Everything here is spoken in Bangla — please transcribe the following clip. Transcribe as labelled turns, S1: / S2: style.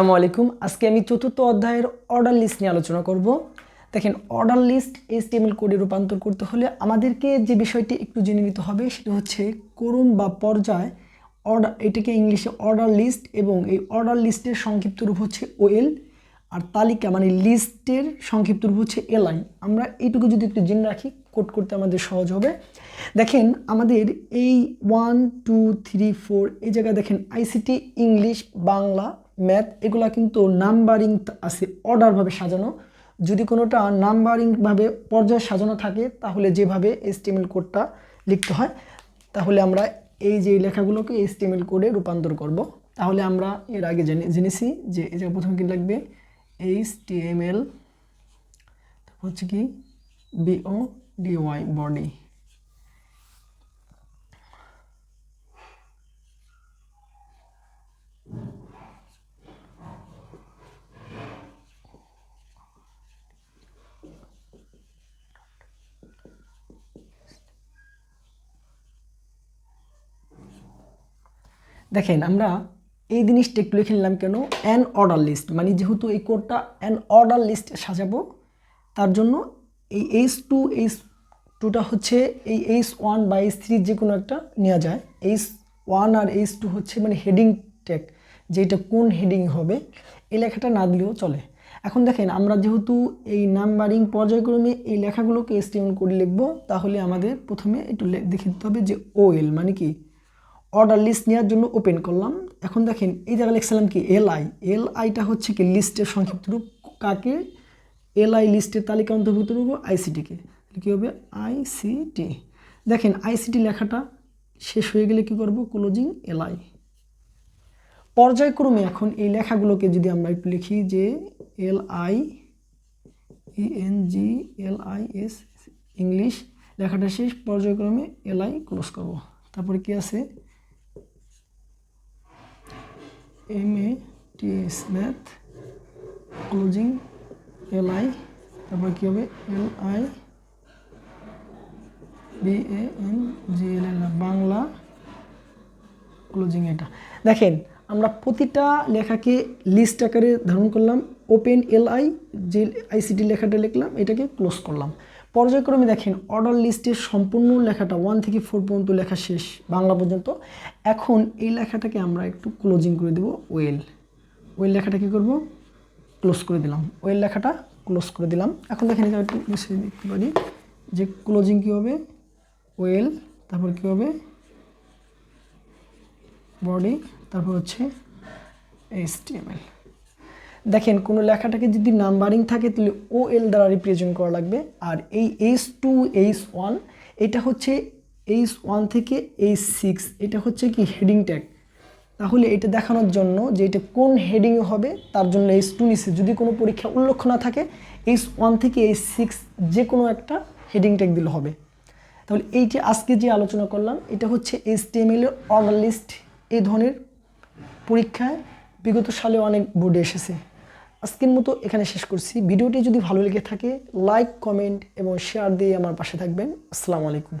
S1: আসসালামু আলাইকুম। আজকে আমি চতুর্থ অধ্যায়ের অর্ডার লিস্ট নিয়ে আলোচনা করব। দেখেন অর্ডার লিস্ট এইচটিএমএল কোডে রূপান্তর করতে হলে আমাদেরকে যে বিষয়টি একটু জেনে নিতে হবে, সেটা হচ্ছে করুম বা পর্যায় অর্ডার এটাকে ইংলিশে অর্ডার লিস্ট এবং এই অর্ডার লিস্টের সংক্ষিপ্ত রূপ হচ্ছে ওএল আর তালিকা মানে লিস্টের সংক্ষিপ্ত রূপ হচ্ছে এলআই আমরা এইটুকু যদি একটু জেনে রাখি কোড করতে আমাদের সহজ হবে। দেখেন, আমাদের এই ওয়ান টু থ্রি ফোর এই জায়গায় দেখেন আইসিটি ইংলিশ বাংলা ম্যাথ, এগুলা কিন্তু নাম্বারিং আছে অর্ডারভাবে সাজানো। যদি কোনোটা নাম্বারিংভাবে পর্যায়ে সাজানো থাকে, তাহলে যেভাবে এসটিএমএল কোডটা লিখতে হয়, তাহলে আমরা এই যে লেখাগুলোকে এসটিএমএল কোডে রূপান্তর করব। তাহলে আমরা এর আগে জেনে, জেনেছি যে এটা প্রথমে কি লাগবে? এইচ টিএমএল তারপর হচ্ছে কি? বিও ডিওয়াই বডি দেখেন, আমরা এই জিনিসটা একটু লিখে নিলাম কেন? অ্যান অর্ডার লিস্ট মানে যেহেতু এই কোডটা অ্যান অর্ডার লিস্ট সাজাবো, তার জন্য এই এইচ টু এইচ টুটা হচ্ছে এই এইচ ওয়ান বা এইচ থ্রি যে কোনো একটা নেওয়া যায়। এইচ ওয়ান আর এইচ টু হচ্ছে মানে হেডিং ট্যাগ যেটা কোন হেডিং হবে, এই লেখাটা না দিলেও চলে। এখন দেখেন, আমরা যেহেতু এই নাম্বারিং পর্যায়ক্রমে এই লেখাগুলোকে এস্টিমেট করে লিখব, তাহলে আমাদের প্রথমে একটু দেখে দিতে হবে যে ওএল মানে কি? অর্ডার লিস্ট নেওয়ার জন্য ওপেন করলাম। এখন দেখেন, এই জায়গায় লিখছিলাম কি এল আই এল আইটা হচ্ছে কি লিস্টের সংক্ষিপ্ত রূপ কাকে? এল আই লিস্টের তালিকা অন্তর্ভুক্ত রূপ আইসিটিকে কী। হবে? আইসিটি দেখেন আইসিটি লেখাটা শেষ হয়ে গেলে কি করব? ক্লোজিং এল আই পর্যায়ক্রমে এখন এই লেখাগুলোকে যদি আমরা একটু লিখি যে L I N G L I S English লেখাটা শেষ, পর্যায়ক্রমে এল আই ক্লোজ করব। তারপরে কি আছে? M A T S math closing L I তারপর কী হবে? L I B A N G L Bangla closing এটা। দেখেন, আমরা প্রতিটা লেখাকে লিস্ট আকারে ধারণ করলাম ওপেন এল আই যে আইসিটি লেখাটা লিখলাম, এটাকে ক্লোজ করলাম। পর্যায়ক্রমে দেখেন অর্ডার লিস্টের সম্পূর্ণ লেখাটা ওয়ান থেকে ফোর পর্যন্ত লেখা শেষ বাংলা পর্যন্ত। এখন এই লেখাটাকে আমরা একটু ক্লোজিং করে দেব ওয়েল ওয়েল লেখাটা কী করব? ক্লোজ করে দিলাম। ওয়েল লেখাটা ক্লোজ করে দিলাম। এখন দেখেন এখানে একটু মিশিয়ে দেখতে পারি যে ক্লোজিং কী হবে? ওয়েল তারপর কী হবে? বডি তারপর হচ্ছে এইচটিএমএল দেখেন, কোনো লেখাটাকে যদি নাম্বারিং থাকে, তাহলে ও এল দ্বারা রিপ্রেজেন্ট করা লাগবে। আর এই এইচ টু এইচ ওয়ান এটা হচ্ছে এইচ ওয়ান থেকে এইচ সিক্স এটা হচ্ছে কি হেডিং ট্যাগ তাহলে এটা দেখানোর জন্য যে এটা কোন হেডিং হবে, তার জন্য এইচ টু নিচে যদি কোনো পরীক্ষা উল্লেখ না থাকে এইচ ওয়ান থেকে এইচ সিক্স যে কোনো একটা হেডিং ট্যাগ দিলে হবে। তাহলে এই যে আজকে যে আলোচনা করলাম, এটা হচ্ছে এইচটিএমএল এর অর্ডার লিস্ট এই ধরনের পরীক্ষায় বিগত সালে অনেক বোর্ডে এসেছে। আজকের মতো এখানে শেষ করছি। ভিডিওটি যদি ভালো লেগে থাকে লাইক কমেন্ট এবং শেয়ার দিয়ে আমার পাশে থাকবেন। আসসালামু আলাইকুম।